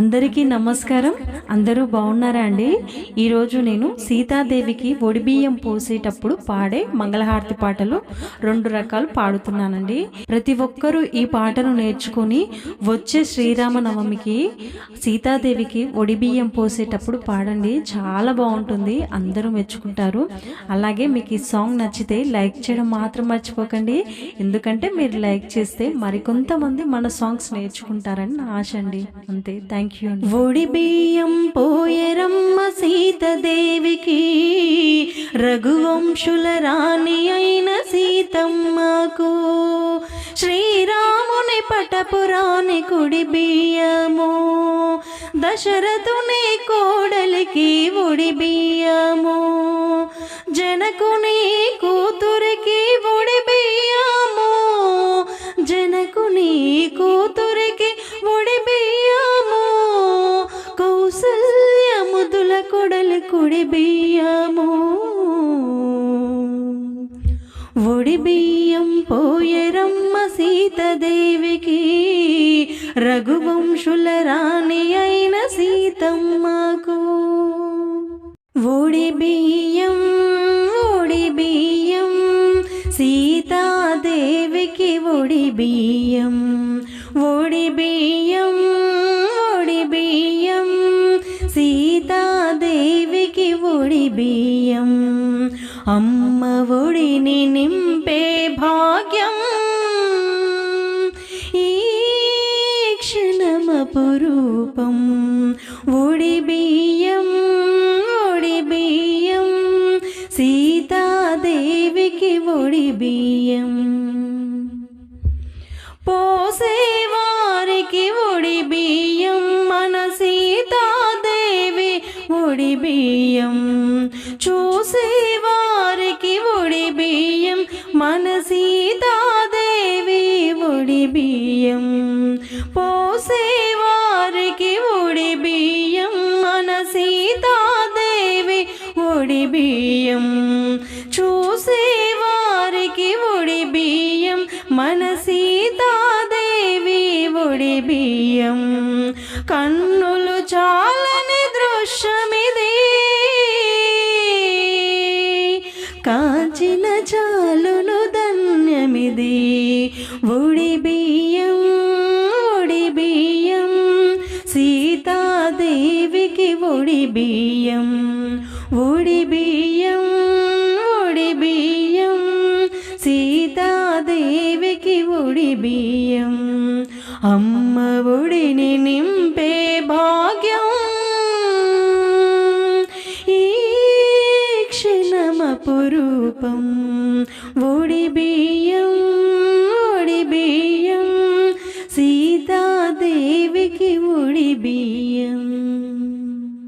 అందరికీ నమస్కారం. అందరూ బాగున్నారా అండి? ఈరోజు నేను సీతాదేవికి ఒడిబియ్యం పోసేటప్పుడు పాడే మంగళహారతి పాటలు రెండు రకాలు పాడుతున్నానండి. ప్రతి ఒక్కరూ ఈ పాటను నేర్చుకొని వచ్చే శ్రీరామనవమికి సీతాదేవికి ఒడిబియ్యం పోసేటప్పుడు పాడండి. చాలా బాగుంటుంది. అందరూ మెచ్చుకుంటారు. అలాగే మీకు ఈ సాంగ్ నచ్చితే లైక్ చేయడం మాత్రం మర్చిపోకండి. ఎందుకంటే మీరు లైక్ చేస్తే మరికొంతమంది మన సాంగ్స్ నేర్చుకుంటారని నా ఆశ అండి. అంతే. థ్యాంక్ యూ ఒడి బియ్యం పోయరమ్మ సీతదేవికి రఘువంశుల రాణి అయిన సీతమ్మకు శ్రీరాముని పటపురాణి కుడి బియ్యము దశరథుని కోడలికి ఒడి బియ్యము జనకుని కూతురికి ఒడి బియ్యము జనకుని కూ కొడలు కుడి బియ్యము ఒడి బియ్యం పోయరమ్మ సీతదేవికి రఘువంశుల రాణి అయిన సీతమ్మకు. ఒడి బియ్యం ఒడి బియ్యం సీతాదేవికి ఒడి బియ్యం అమ్మ ఒడిని నింపే భాగ్యం. ఈ క్షణమపురూపం ఒడి బియ్యం ఒడి బియ్యం. సీతాదేవికి ఒడి బియ్యం. పోసే బియ్యం బియ్యం చూసేవారికి ఒడి బియ్యం. మన సీతాదేవి ఒడి బియ్యం. పోసేవారికి ఒడి బియ్యం. మన సీతాదేవి ఒడి బియ్యం. చూసేవారికి ఒడి బియ్యం. మన సీతాదేవి ఒడి బియ్యం. కన్నులు చాలా కాచిన చాలును ధన్యమిది. ఉడి బియ్యం ఉడి బియ్యం సీతాదేవికి ఉడి బియ్యం. ఉడి బియ్యం ఉడి బియ్యం సీతాదేవికి ఉడి బియ్యం. అమ్మ ఒడిని నింపే భాగ్యం పురూపం ఒడి బియ్యం ఒడి బియ్యం సీతాదేవికి ఒడి బియ్యం